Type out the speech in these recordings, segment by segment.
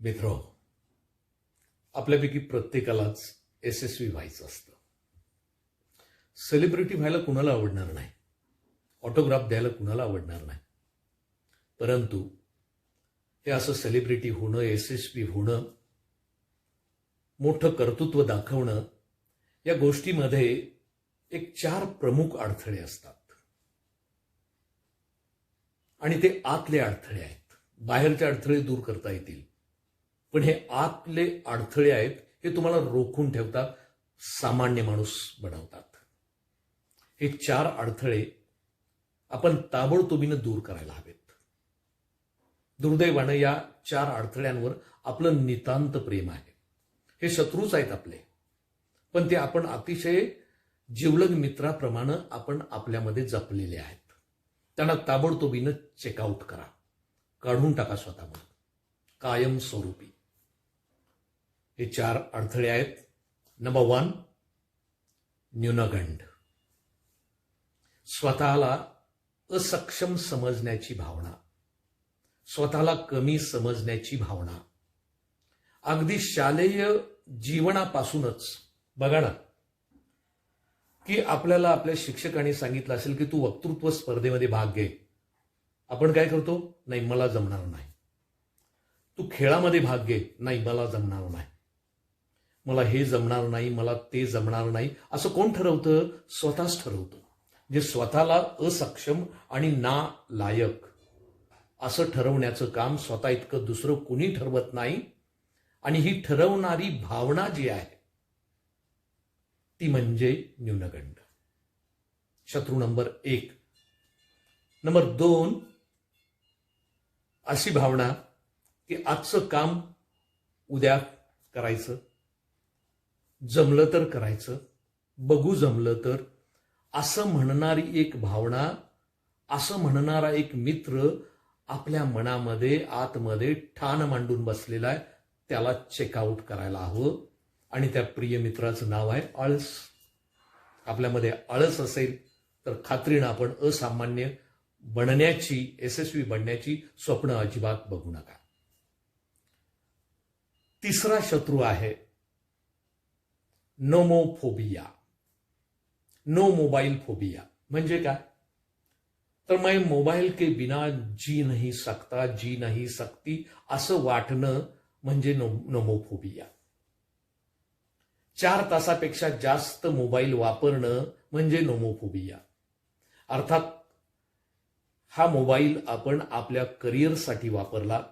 मित्र आपल्यापैकी प्रत्येकालाच यशस्वी व्हायचं असतं. सेलिब्रिटी व्हायला कुणाला आवडणार नाही? ऑटोग्राफ द्यायला कुणाला आवडणार नाही? परंतु हे असं सेलिब्रिटी होणं यशस्वी होणं मोठं कर्तृत्व दाखवणं या गोष्टीमध्ये एक चार प्रमुख अडथळे असतात. आणि ते आतले अडथळे आहेत. बाहेरचे अडथळे दूर करता येतील. पण हे आतले अडथळे आहेत हे तुम्हाला रोखून ठेवतात सामान्य माणूस बनवतात. हे चार अडथळे आपण ताबडतोबीनं दूर करायला हवेत. दुर्दैवानं या चार अडथळ्यांवर आपलं नितांत प्रेम आहे. हे शत्रूच आहेत आपले. पण ते आपण अतिशय जिवलग मित्राप्रमाणे आपण आपल्यामध्ये जपलेले आहेत. त्यांना ताबडतोबीनं चेकआउट करा. काढून टाका स्वतःमध्ये कायम स्वरूपी. हे चार अडथळे आहेत. नंबर वन न्यूनगंड. स्वतःला असक्षम समजण्याची भावना. स्वतःला कमी समजण्याची भावना. अगदी शालेय जीवनापासूनच. बघा ना. की आपल्याला आपल्या शिक्षकांनी सांगितलं असेल की तू वक्तृत्व स्पर्धेमध्ये भाग घे. आपण काय करतो? नाही मला जमणार नाही. तू खेळामध्ये भाग घे. नाही मला जमणार नाही. मला हे जमणार नाही मला ते जमणार नाही. असं कोण ठरवतं? स्वतःच ठरवतं. जे म्हणजे स्वतःला असक्षम आणि ना लायक असं ठरवण्याचं काम स्वतः इतकं दुसरं कुणी ठरवत नाही. आणि ही ठरवणारी भावना जी आहे ती म्हणजे न्यूनगंड. शत्रू नंबर एक. नंबर दोन अशी भावना की आजचं काम उद्या करायचं. जमलं तर करायचं बघू जमलं तर. असं म्हणणारी एक भावना असं म्हणणारा एक मित्र आपल्या मनामध्ये आतमध्ये ठाण मांडून बसलेला आहे त्याला चेकआउट करायला हवं. आणि त्या प्रिय मित्राचं नाव आहे आळस आपल्यामध्ये आळस असेल तर खात्रीनं आपण असामान्य बनण्याची यशस्वी बनण्याची स्वप्न अजिबात बघू नका. तिसरा शत्रू आहे नोमोफोबिया नो मोबाईल फोबिया म्हणजे काय? तर मैं मोबाईल के बिना जी नाही सकता जी नाही सकती असं वाटणं म्हणजे नो नोमोफोबिया चार तासापेक्षा जास्त मोबाईल वापरणं म्हणजे नोमोफोबिया अर्थात हा मोबाईल आपण आपल्या करिअरसाठी वापरला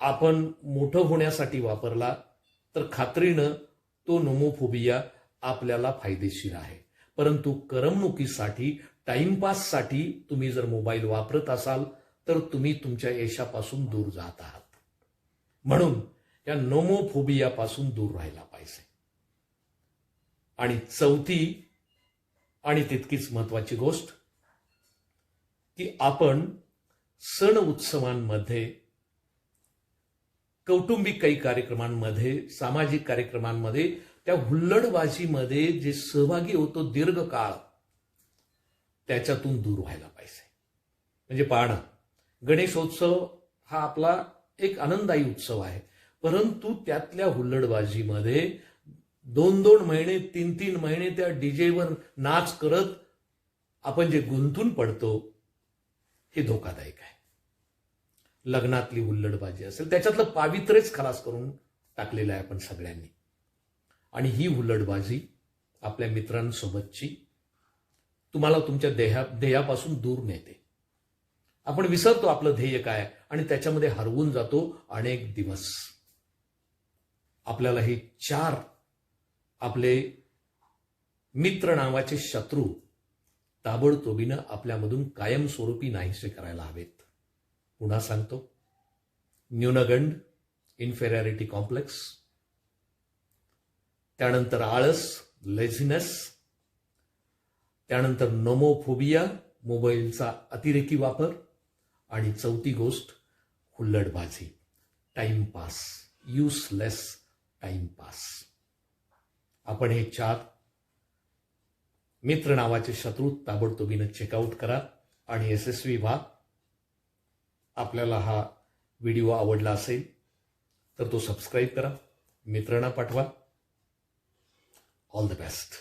आपण मोठं होण्यासाठी वापरला तर खात्रीनं तो नोमोफोबिया आपल्याला फायदेशीर आहे. परंतु करमणुकीसाठी टाइमपाससाठी तुम्ही जर मोबाईल वापरत असाल तर तुम्ही तुमच्या यशापासून दूर जात आहात. म्हणून या नोमोफोबियापासून दूर राहायला पाहिजे. आणि चौथी आणि तितकीच महत्वाची गोष्ट की आपण सण उत्सवांमध्ये कौटुंबिक काही कार्यक्रमांमध्ये सामाजिक कार्यक्रमांमध्ये त्या हुल्लडबाजीमध्ये जे सहभागी होतो दीर्घकाळ त्याच्यातून दूर व्हायला पाहिजे. म्हणजे पाहणं गणेशोत्सव हा आपला एक आनंददायी उत्सव आहे. परंतु त्यातल्या हुल्लडबाजीमध्ये दोन दोन महिने तीन तीन महिने त्या डीजेवर नाच करत आपण जे गुंतून पडतो हे धोकादायक आहे. लग्नातली हुल्लडबाजी असेल त्याच्यातलं पावित्र्यच खलास करून टाकलेलं आहे आपण सगळ्यांनी. आणि ही हुल्लडबाजी आपल्या मित्रांसोबतची तुम्हाला तुमच्या देहा ध्येयापासून दूर नेते. आपण विसरतो आपलं ध्येय काय आणि त्याच्यामध्ये हरवून जातो अनेक दिवस. आपल्याला हे चार आपले मित्र नावाचे शत्रू ताबडतोबीनं आपल्यामधून कायमस्वरूपी नाहीसे करायला हवेत. पुन्हा सांगतो न्यूनगंड इन्फेरियरिटी कॉम्प्लेक्स त्यानंतर आळस लेझिनेस त्यानंतर नोमोफोबिया मोबाईलचा अतिरेकी वापर आणि चौथी गोष्ट हुल्लडबाजी. टाइमपास युसलेस टाइमपास आपण हे चार मित्र नावाचे शत्रू ताबडतोबीनं चेकआउट करा आणि यशस्वी व्हा. आपल्याला हा व्हिडिओ आवडला असेल तर तो सबस्क्राईब करा. मित्रांना पाठवा. All the best